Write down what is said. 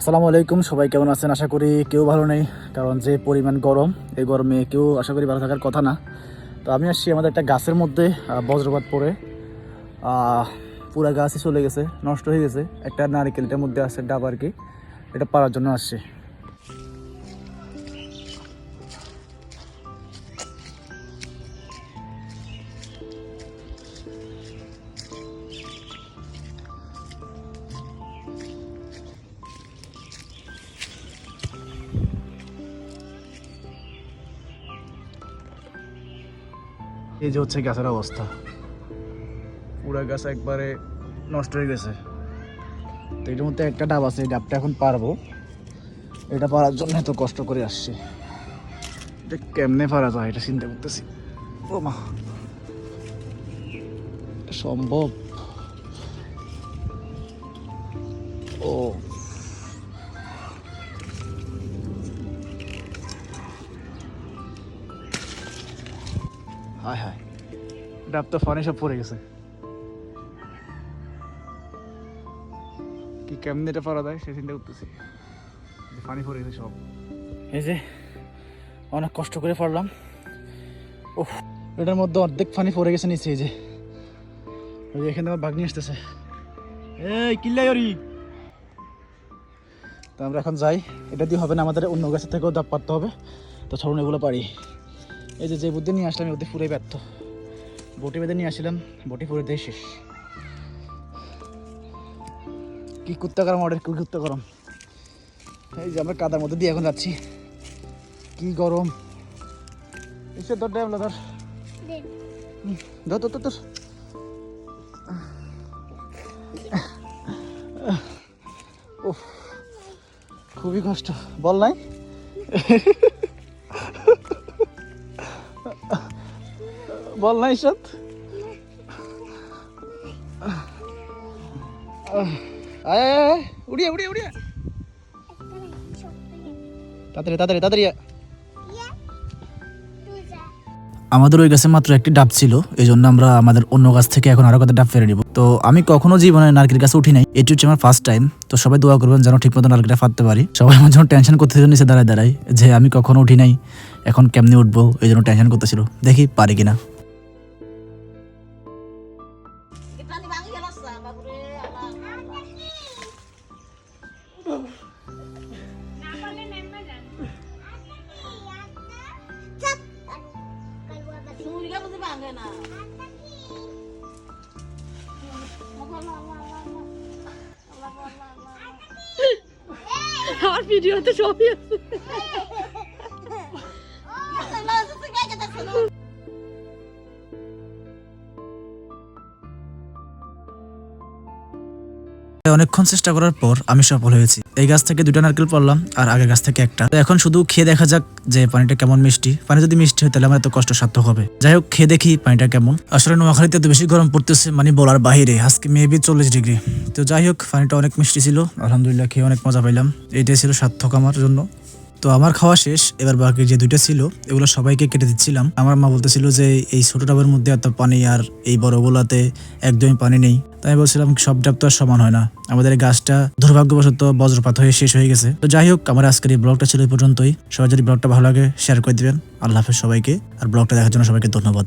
আসসালামু আলাইকুম, সবাই কেমন আছেন? আশা করি কেউ ভালো নেই, কারণ যে পরিমাণ গরম, এই গরমে কেউ আশা করি ভালো থাকার কথা না। তো আমি আসছি আমাদের একটা গাছের মধ্যে বজ্রপাত পড়ে। পুরা গাছই চলে গেছে, নষ্ট হয়ে গেছে। একটা নারিকেলটার মধ্যে আছে ডাব আর কি, এটা পাড়ার জন্য আসছে। এই যে হচ্ছে গাছের অবস্থা। পুরা গাছ একবারে নষ্ট হয়ে গেছে। তো এটার মধ্যে একটা ডাব আছে, এই ডাবটা এখন পারব। এটা পারার জন্য এত কষ্ট করে আসছি। এটা কেমনে পারা যায় এটা চিন্তা করতেছি। ও মা সম্ভব। হায় হায়। ডাব তো ফোনে সব পড়ে গেছে। কি কেমনে এটা পড়া যায় সে চিন্তা করতেছি। পানি পড়ে গেছে সব। এই যে অনেক কষ্ট করে পড়লাম। ও এটার মধ্যে অর্ধেক পানি পড়ে গেছে নিচে এই যে। ওই এখানে আমার বাগনি আসতেছে। এই কিল্লাই তো আমরা এখন যাই। এটা দিয়ে হবে না আমাদের অন্য গাছের থেকেও ডাব পারতে হবে। তো ছড়ন এগুলো পারি। এই যে যে বুদ্ধি নিয়ে আসলাম এই বুদ্ধি পুরোই ব্যর্থ। বটি বেঁধে নিয়ে আসলাম বটি পুরো দিয়ে শেষ। কি কুত্তা গরম অর্ডার কি কুত্তা গরম। এই যে আমরা কাদার মধ্যে দিয়ে এখন যাচ্ছি। কি গরম। এসে ধর ড্যাম ধর। ধর ধর ধর, ধর। খুবই কষ্ট। বল নাই? বল আয়, উড়িয়া উড়িয়া উড়িয়া। আমাদের ওই গাছে মাত্র একটি ডাব ছিল এই জন্য আমরা আমাদের অন্য গাছ থেকে এখন আরও কত ডাব ফেরে নিব তো আমি কখনো জীবনে নারকেল গাছে উঠি নাই এটি হচ্ছে আমার ফার্স্ট টাইম তো সবাই দোয়া করবেন যেন ঠিক মতো নারকেলটা ফাটতে পারি। সবাই আমার জন্য টেনশন করতেছিল নিচে দাঁড়ায় দাঁড়ায় যে আমি কখনো উঠি নাই এখন কেমনে উঠবো এই জন্য টেনশন করতেছিল। দেখি পারি কিনা। Hayvanı yalasla bak Her videoda şov yapıyorsun. আছে অনেকক্ষণ চেষ্টা করার পর আমি সফল হয়েছি। এই গাছ থেকে দুটা নারকেল পড়লাম আর আগের গাছ থেকে একটা। তো এখন শুধু খেয়ে দেখা যাক যে পানিটা কেমন মিষ্টি। পানি যদি মিষ্টি হয় তাহলে আমার এত কষ্ট সার্থক হবে। যাই হোক, খেয়ে দেখি পানিটা কেমন। আসলে নোয়াখালীতে এত বেশি গরম পড়তেছে মানে বলার বাহিরে। আজকে মেবি চল্লিশ ডিগ্রি। তো যাই হোক, পানিটা অনেক মিষ্টি ছিল। আলহামদুলিল্লাহ খেয়ে অনেক মজা পাইলাম। এটাই ছিল সার্থক আমার জন্য। তো আমার খাওয়া শেষ, এবার বাকি যে দুইটা ছিল, এগুলো সবাইকে কেটে দিচ্ছিলাম। আমার মা বলতেছিল যে এই ছোট ডাবের মধ্যে এত পানি আর এই বড়গুলাতে একদমই পানি নেই। তাই আমি বলছিলাম, সব ডাব তো আর সমান হয় না। আমাদের গাছটা দুর্ভাগ্যবশত বজ্রপাত হয়ে শেষ হয়ে গেছে। তো যাই হোক, আমার আজকের এই ব্লগটা ছিল এই পর্যন্তই। সবাই যদি ব্লগটা ভালো লাগে শেয়ার করে দিবেন। আল্লাহ হাফেজ সবাইকে। আর ব্লগটা দেখার জন্য সবাইকে ধন্যবাদ।